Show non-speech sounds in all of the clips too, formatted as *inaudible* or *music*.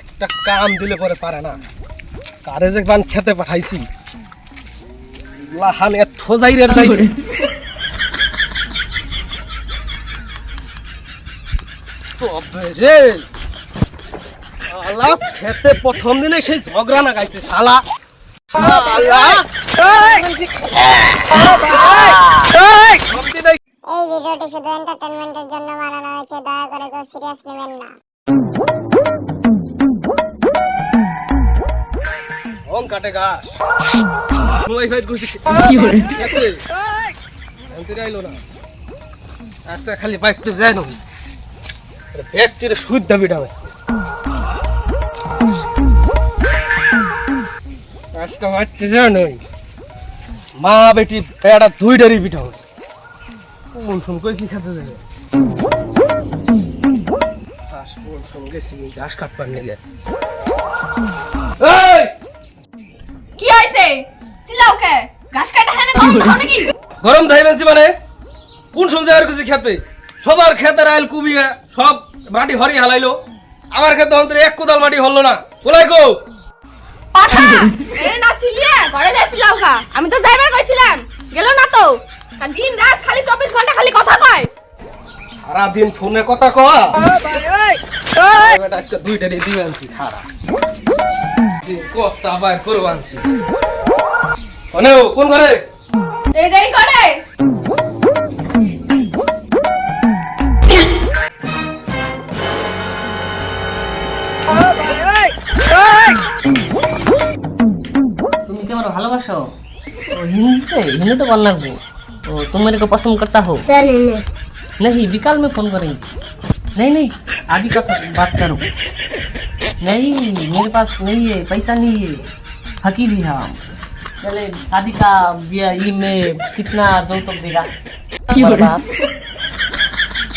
একটা কাম দিলে পরে পারে না। কারে যে বান খেতে পাঠাইছি। লাহান এত যাই তবে রে শালা খেতে প্রথম দিনে সেই ঝগড়া না গাইছে শালা। এই ভিডিওটি শুধু এন্টারটেনমেন্টের জন্য বানানো হয়েছে দয়া করে কেউ সিরিয়াস নেবেন না। ওম কাটে গাছ। কি না। আচ্ছা খালি যায় না। ব্যাগটির শুদ্ধ বিটা আছে আজকে বাচ্চা যায় নই মা বেটি পেয়ারা দুইটারই পিঠা হচ্ছে কোন খেতে যাবে? ঘাস কোন ফোন গেছি ঘাস কাটবার নিলে কি হয়েছে? চিল্লাও কে? ঘাস কাটা গরম খাও নাকি? গরম ধাই বেঞ্চি মানে? কোন সময় আর কিছু খেতে? সবার খেতে রাইল কুবিয়া সব মাটি হরি হালাইলো। আমার খেতে অন্তরে এক কোদাল মাটি হলো না। বলাই গো! পাঠা! এ না চিল্লিয়ে ঘরে যা চিল্লাও খা আমি তো ড্রাইভার কইছিলাম। গেল না তো? দিন রাত খালি চব্বিশ ঘণ্টা খালি কথা কয়। সারা দিন ফোনে কথা কয়া। বেটা আজকে দুইটা দিয়ে দিবে আনছি খারা দিন কথা বাইর করবো আনছি অনেও কোন ঘরে এই দেরি করে तुम क्या मेरा ভালোবাসো ओ हिंदी से हिंदी तो बोलना हो ओ तुम मेरे को पसंद करता हो नहीं विकाल में फोन करेंगे नहीं नहीं अभी का बात करो नहीं मेरे पास नहीं है पैसा नहीं है फकीर ही हम चले शादी का ब्याह ई में कितना जो तो देगा हमारे बाप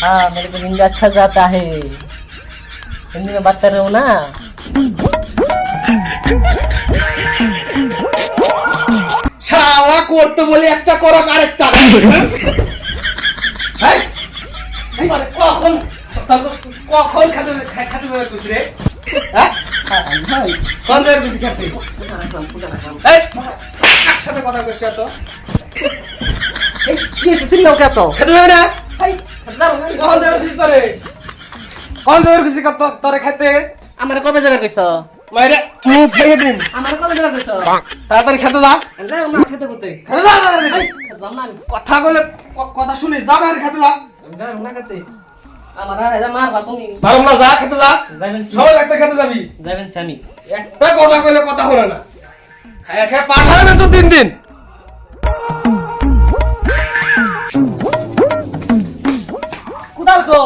हाँ मेरे को हिंदी अच्छा जाता है हिंदी में बात कर रहे हो ना শালা করতে বলে একটা করস আরেকটা হ্যাঁ? এই মানে কখন কখন খাতে খাতে বের করছিস রে? হ্যাঁ? কোন জায়গায় বেশি খাতে? এই সাথে কথা তো এই, কি? খেতে যাবে না? এই। কোন কোন কত তোরে খেতে? আমার কবে যাবে কইছ? মাইরে দিন আমার কবে যাবে কইছ? তাড়াতাড়ি খেতে যা। যাও না খেতে যা। কথা বলে কথা শুনিস যা বাইরে খেতে যা। না খেতে। মারবা না যা খেতে যা। সবাই একটা খেতে যাবি। যাবেন স্বামী একটা কথা কইলে কথা হলো না। খায়া খায়া পাঠাবে না তিন দিন। কুদাল কো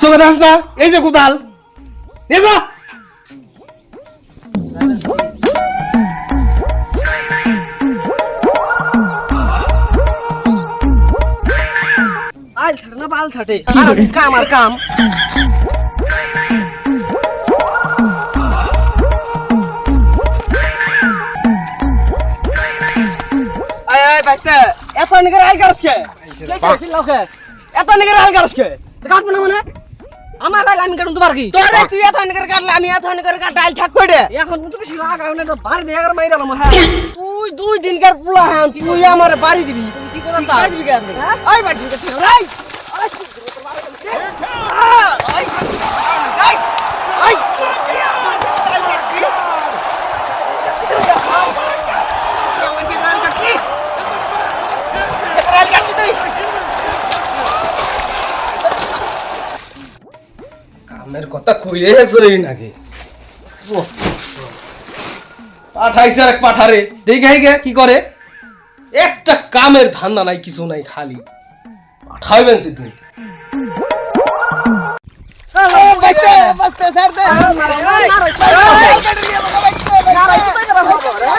চোখে দেখাস না? এই যে কোদাল। নেবা আর কাম আর কাম। আয় আয় এত নিকে রাল গারস কে? চিল্লাও কে এত নিকে রাল গারস কে? কাটবো না মানে? আমার রাইল আমি কাটুন তোমার কি? তোরে তুই এত নিকে কাটলে আমি এত নিকে কাট ডাল থাক কই দে এখন কিন্তু বেশি রাগ আগে না বাড়ি দিয়ে একবার মাইরালাম হ্যাঁ? *coughs* তুই দুই দিনকার পুলা হ্যাঁ তুই আমার বাড়ি দিবি। কি দিবি কেন? আই বাড়ি দিবি কামের কথা কইলে চলে নাকি পাঠাইছে আর এক পাঠারে দেখে গে কি করে একটা কামের ধান্দা নাই কিছু নাই খালি পাঠাইবেন দে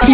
কি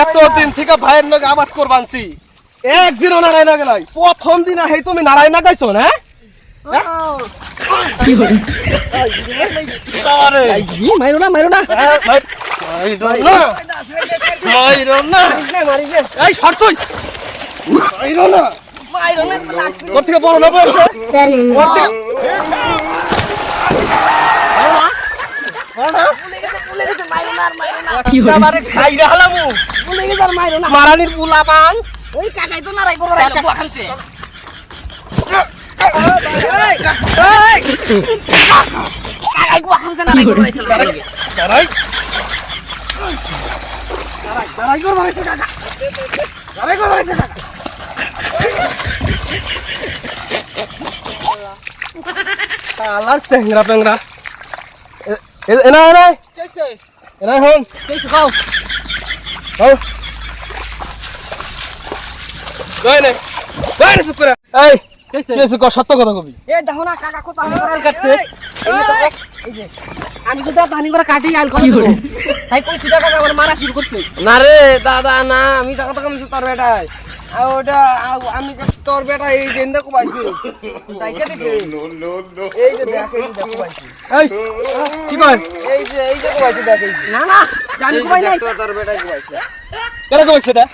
এতদিন থেকে ভাইয়ের নগে আবাদ করবানছি একদিনও নারায় না গেলাই প্রথম দিন আহে তুমি নারায় না গাইছো না হ্যাঁ? মাইরো না মাইরো না হ্যাঁ, মাইরো না, মাইরো না। এই তুই। মাইরো না। ওর বড় না বয়সে? মারানির পুলা পান ওই কাকাই তো নারাই রাখা খামছে কাকাই দাঁড়াই কাকা মারাইছে কাকা আলার চেংরা পেংরা এনা এনা এনা হন। খাও। হন গয় নে গয় নে চুপ করে। এই। কেসে কেসু কর সত্য কথা কবি। এ দেখো না কাকা কত আমি আল কাটছে। আমি যদি ধানি করে কাটি আল করে দেবো তাই কইছি টাকা আমার মারা শুরু করছে। না রে দাদা না আমি টাকা টাকা মিশু তোর বেটাই আর ওটা আমি তোর বেটা এই গেন্দা কো তাই কে দেখে? এই যে দেখ এই যে দেখো পাইছি। এই কি এই যে এই যে কো পাইছি দেখ না না জানি কই নাই। তোর বেটাই কো কেন কইছে এটা?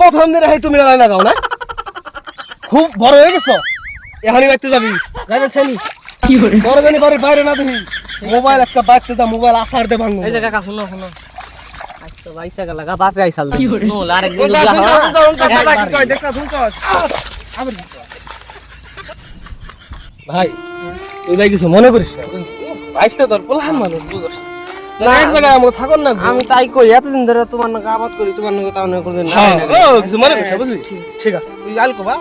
প্রথম দিনে হেই তুমি লড়াই না গাও না? খুব বড় হয়ে গেছো? এখনই বাইতে যাবি। যাবেন ছেনি কি করে? বড় জানি বাড়ির বাইরে না দেখি। মোবাইল আজকে বাইতে যা মোবাইল আসার দে ভাঙবো। এই যে কাকা শুনো শুনো। আজ বাইসা গেল গা বাপে আইসাল কি করে? নো আরেক দিন শুনছ দুলা শুনছ শুনছ শুনছ দাদা কি কয় দেখছ শুনছ? ভাই তুই ভাই কিছু মনে করিস না। বাইসতে তোর পোলাহান মানুষ বুঝোস না। এক জায়গায় আমাকে থাকুন না আমি তাই কই এতদিন ধরে তোমার নাকি আবাদ করি তোমার নাকি তাও না করবে না হ্যাঁ কিছু মনে করিস বুঝলি? ঠিক আছে। তুই কবা